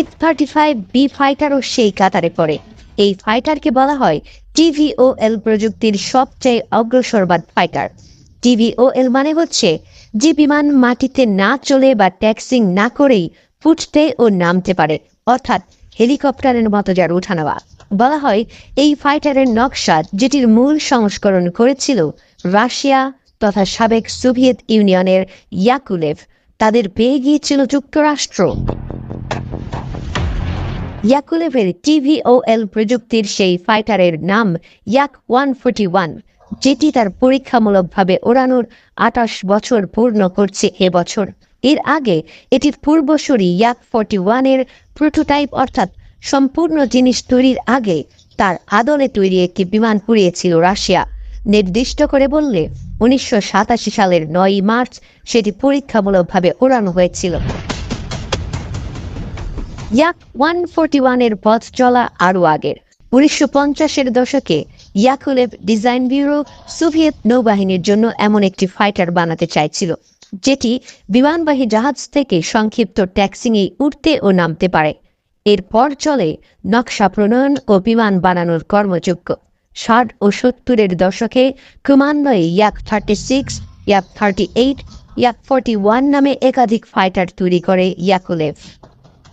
F thirty five B ফাইটারও সেই কাতারে পড়ে। এই ফাইটারকে বলা হয় টিভিওএল প্রযুক্তির সবচেয়ে অগ্রসরবাদ ফাইটার টিভিওএল মানে হচ্ছে যে বিমান মাটিতে না চলে বা ট্যাক্সিং না করেই ফুটতে ও নামতে পারে, অর্থাৎ হেলিকপ্টারের মতো যার উঠানেওয়া বলা হয় এই ফাইটারের নকশা যেটির মূল সংস্করণ করেছিল রাশিয়া তথা সাবেক সোভিয়েত ইউনিয়নের ইয়াকুলেভ। তাদের পেয়ে গিয়েছিল যুক্তরাষ্ট্র। ইয়াকুলেভের টিভিওএল প্রযুক্তির সেই ফাইটারের নাম ইয়াক ওয়ান ফোর্টি ওয়ান যেটি তার পরীক্ষামূলকভাবে ওড়ানোর আঠাশ বছর পূর্ণ করছে এবছর এর আগে এটির পূর্বসূরি ইয়াক ফোর্টি ওয়ানের প্রোটোটাইপ অর্থাৎ সম্পূর্ণ জিনিস তৈরির আগে তার আদলে তৈরি একটি বিমান পুড়িয়েছিল রাশিয়া। নির্দিষ্ট করে বললে, উনিশশো সাতাশি সালের নয় মার্চ সেটি পরীক্ষামূলকভাবে ওড়ানো হয়েছিল। ইয়াক ওয়ান ফোর্টি ওয়ানের পথ চলা আরও আগের। উনিশশো পঞ্চাশের দশকে ইয়াকুলেভ ডিজাইন ব্যুরো সোভিয়েত নৌবাহিনীর জন্য এমন একটি ফাইটার বানাতে চাইছিল, যেটি বিমানবাহী জাহাজ থেকে সংক্ষিপ্ত ট্যাক্সিংয়ে উঠতে ও নামতে পারে। এরপর চলে নকশা প্রণয়ন ও বিমান বানানোর কর্মযোগ্য ষাট ও সত্তরের দশকে ক্রমান্বয়ে Yak thirty six Yak thirty eight Yak forty one নামে একাধিক ফাইটার তৈরি করে ইয়াকুলেভ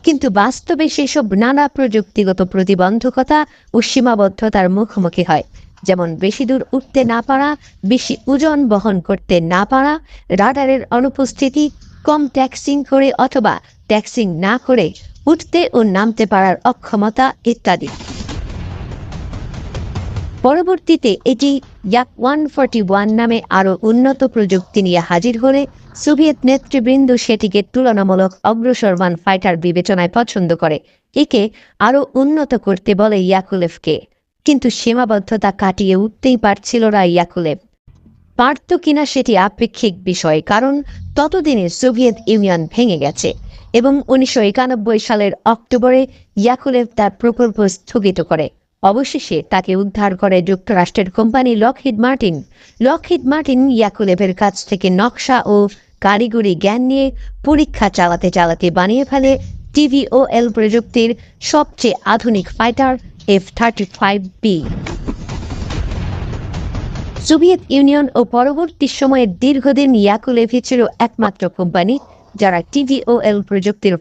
কিন্তু বাস্তবে সেসব নানা প্রযুক্তিগত প্রতিবন্ধকতা ও সীমাবদ্ধতার মুখোমুখি হয়। যেমন বেশি দূর উঠতে না পারা, বেশি ওজন বহন করতে না পারা, রাডারের অনুপস্থিতি, কম ট্যাক্সিং করে অথবা ট্যাক্সিং না করে উঠতে ও নামতে পারার অক্ষমতা ইত্যাদি। পরবর্তীতে এটি ইয়াক ওয়ান ফোর্টি ওয়ান নামে আরও উন্নত প্রযুক্তি নিয়ে হাজির হলে সোভিয়েত নেতৃবৃন্দ সেটিকে তুলনামূলক অগ্রসরমান ফাইটার বিবেচনায় পছন্দ করে। একে আরও উন্নত করতে বলে ইয়াকুলেভকে কিন্তু সীমাবদ্ধতা কাটিয়ে উঠতেই পারছিল না ইয়াকুলেভ পারত কিনা সেটি আপেক্ষিক বিষয়, কারণ ততদিনে সোভিয়েত ইউনিয়ন ভেঙে গেছে এবং উনিশশো একানব্বই সালের অক্টোবরে ইয়াকুলেভ তার প্রকল্প স্থগিত করে। অবশেষে তাকে উদ্ধার করে যুক্তরাষ্ট্রের company Lockheed Martin. Lockheed Martin ইয়াকুলেভের কাছ থেকে নকশা ও কারিগরি জ্ঞান নিয়ে পরীক্ষা চালাতে চালাতে বানিয়ে ফেলে টিভিওএল প্রযুক্তির সবচেয়ে আধুনিক fighter F thirty five B. Soviet Union ও পরবর্তী সময়ে দীর্ঘদিন ইয়াকুলেভি ছিল একমাত্র কোম্পানি যারা টিভিওএল প্রযুক্তির